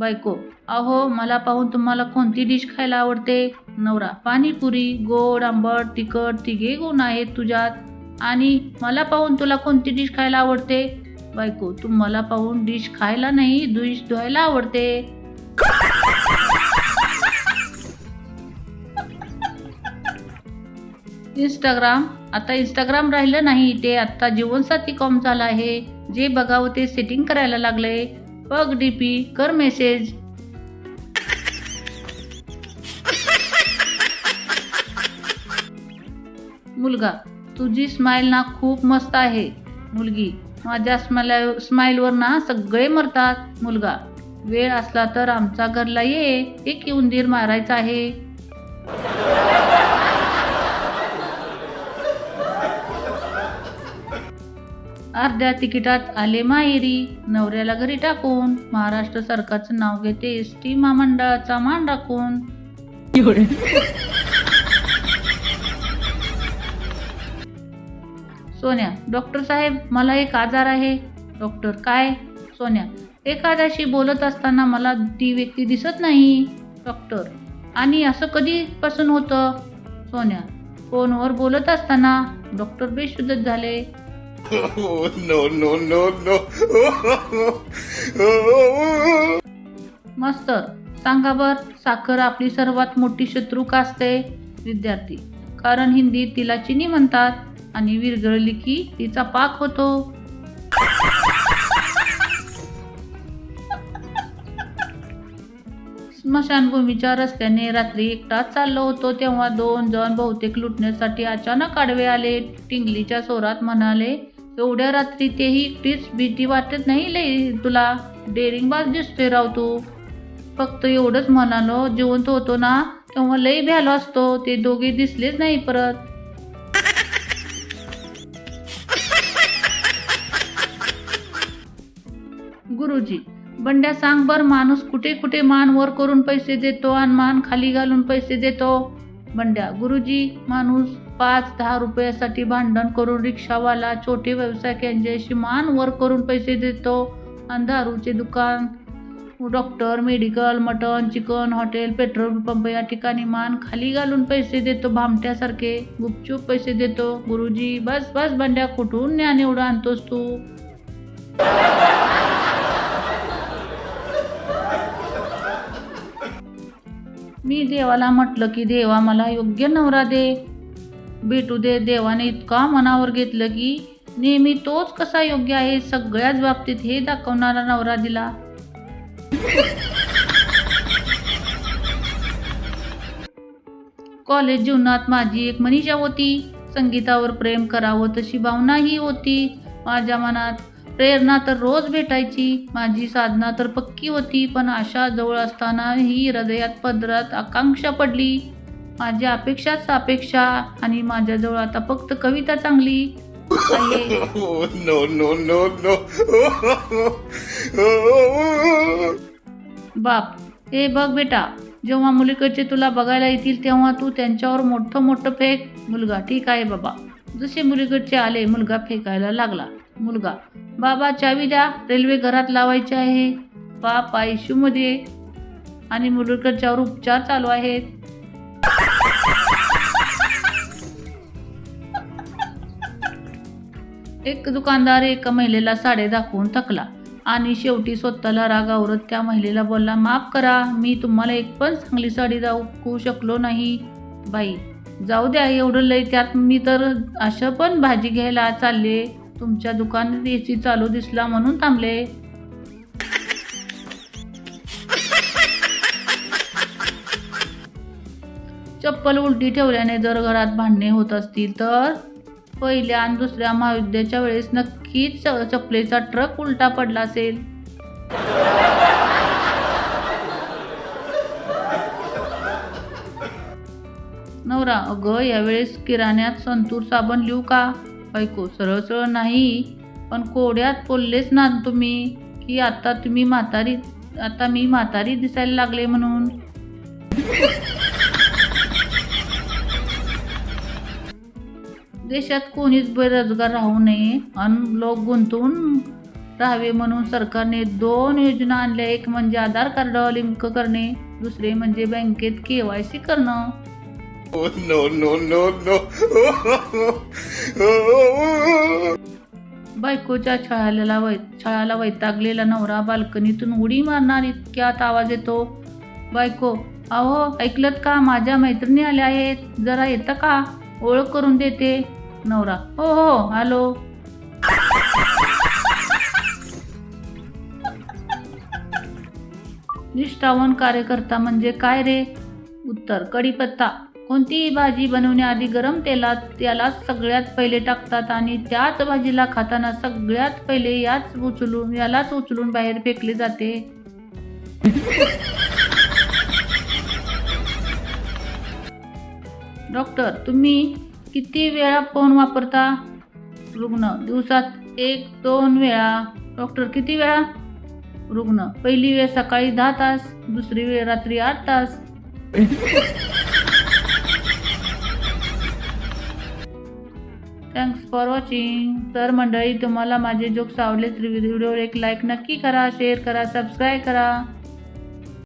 बायको अहो मला पाहून तुम्हाला कोणती डिश खायला आवडते? नवरा पाणीपुरी गोड आंबट तिखट तिघे गुण आहेत तुझ्यात. आणि मला पाहून तुला कोणती डिश खायला आवडते? बायको तू मला पाहून डिश खायला नाही डिश धुवायला आवडते. इंस्टाग्राम आता इंस्टाग्राम राहिलं नाही ते आत्ता जीवनसाथी कॉम झालं आहे. जे बघावं ते सेटिंग करायला लागले. बघ डीपी कर मेसेज मुलगा तुझी स्माईल ना खूप मस्त आहे. मुलगी माझ्या स्माइल स्माइलवर ना सगळे मरतात. मुलगा वेळ असला तर आमचा घरला ये. एक उंदीर मारायचा आहे. अर्ध्या तिकिटात आले माहेरी नवऱ्याला घरी टाकून. महाराष्ट्र सरकारचं नाव घेते एस टी महामंडळाचा मान राखून. सोन्या डॉक्टर साहेब मला एक आजार आहे. डॉक्टर काय? सोन्या एखाद्याशी बोलत असताना मला ती व्यक्ती दिसत नाही. डॉक्टर आणि असं कधीपासून होतं? सोन्या फोनवर बोलत असताना डॉक्टर बेशुद्ध झाले. Oh, no, no, no, no. मास्तर सांगा बर साखर आपली सर्वात मोठी शत्रू का असते? विद्यार्थी कारण हिंदीत तिला चिनी म्हणतात आणि विरघळली की तिचा पाक होतो. स्मशानभूमीच्या रस्त्याने रात्री एकटाच चाललो होतो तेव्हा दोन जण बहुतेक लुटण्यासाठी अचानक आडवे आले. टिंगलीच्या स्वरात म्हणाले एवढ्या रात्री तेही एकटीच भीती वाटत नाही लई तुला? डेरिंगबाज दिसतोय राव तू. फक्त एवढंच म्हणालो जिवंत होतो ना तेव्हा लई भ्यालो असतो. ते दोघे दिसलेच नाही परत. गुरुजी बंड्या सांग बर माणूस कुठे कुठे मान वर करून पैसे देतो आणि मान खाली घालून पैसे देतो? बंड्या गुरुजी माणूस पाच दहा रुपयासाठी भांडण करून रिक्षावाला छोटे व्यावसायिक यांच्याशी मान वर करून पैसे देतो. आणि दारूचे दुकान doctor medical mutton chicken hotel petrol pump या ठिकाणी मान खाली घालून पैसे देतो भामट्यासारखे गुपचूप पैसे देतो. गुरुजी बस बस बंड्या कुठून ज्ञान एवढं आणतोस तू? देवाला म्हटलं की देवा मला योग्य नवरा दे भेटू दे. देवाने इतका मनावर घेतलं की नेहमी तोच कसा योग्य आहे सगळ्याच बाबतीत हे दाखवणारा नवरा दिला. कॉलेज जीवनात माझी एक मनीषा होती. संगीतावर प्रेम करावं तशी भावनाही होती माझ्या मनात. प्रेरणा तर रोज भेटायची माझी साधना तर पक्की होती पण आशा जवळ असताना ही हृदयात पदरात आकांक्षा पडली. माझ्या अपेक्षाच अपेक्षा आणि माझ्याजवळ आता फक्त कविता चांगली. Oh, बाप. हे बघ बेटा जेव्हा मुलीकडचे तुला बघायला येतील तेव्हा तू त्यांच्यावर मोठं मोठं फेक. मुलगा ठीक आहे बाबा. जसे मुलीकडचे आले मुलगा फेकायला लागला. मुलगा. बाबा चावी द्या रेल्वे घरात लावायची आहे. बाप आयशूमध्ये आणि मुलीकडच्यावर उपचार चालू आहेत. एक दुकानदार एका महिलेला साडे दाखवून थकला आणि शेवटी स्वतःला रागावरत त्या महिलेला बोलला माफ करा मी तुम्हाला एक पण चांगली साडी दाखवू शकलो नाही. बाई जाऊ द्या एवढं लय त्यात मी तर अशा पण भाजी घ्यायला चालले. तुमच्या दुकानात सी चालू दिसला म्हणून थांबले. चप्पल उलटी ठेवल्याने जर घरात भांडणे होत असतील तर? पहिल्या आणि दुसऱ्या महायुद्धाच्या वेळेस नक्कीच च- चपलेचा ट्रक उलटा पडला असेल. नवरा अगं यावेळेस किराण्यात संतूर साबण लिहू का? ऐकू सरळ सरळ नाही पण कोड्यात बोललेच ना तुम्ही की आता तुम्ही म्हातारी आता मी म्हातारी दिसायला लागले म्हणून. देशात कोणीच बेरोजगार राहू नये आणि लोक गुंतवून राहावे म्हणून सरकारने दोन योजना आणल्या. एक म्हणजे आधार कार्ड लिंक करणे दुसरे म्हणजे बँकेत के वाय सी करणं. No no no no. बायकोच्या छळाला वै छळाला वैतागलेला नवरा बाल्कनीतून उडी मारणार इतक्यात आवाज येतो. बायको अहो ऐकलत का? माझ्या मैत्रिणी आल्या आहेत. जरा येतं का? ओळख करून देते. नवरा हो हो हॅलो निष्ठावन कार्यकर्ता म्हणजे काय रे? उत्तर कढीपत्ता. कोणतीही भाजी बनवण्याआधी गरम तेलात त्याला सगळ्यात पहिले टाकतात आणि त्याच भाजीला खाताना सगळ्यात पहिले याच उचलून यालाच उचलून बाहेर फेकले जाते. डॉक्टर तुम्ही किती वेळा फोन वापरता? रुग्ण दिवसात एक दोन वेळा. डॉक्टर किती वेळा? रुग्ण पहिली वेळ सकाळी दहा तास दुसरी वेळ रात्री आठ तास. थँक्स फॉर वॉचिंग तर मंडळी तुम्हाला माझे जोक्स आवडले तर व्हिडिओवर एक लाईक नक्की करा शेअर करा सबस्क्राईब करा.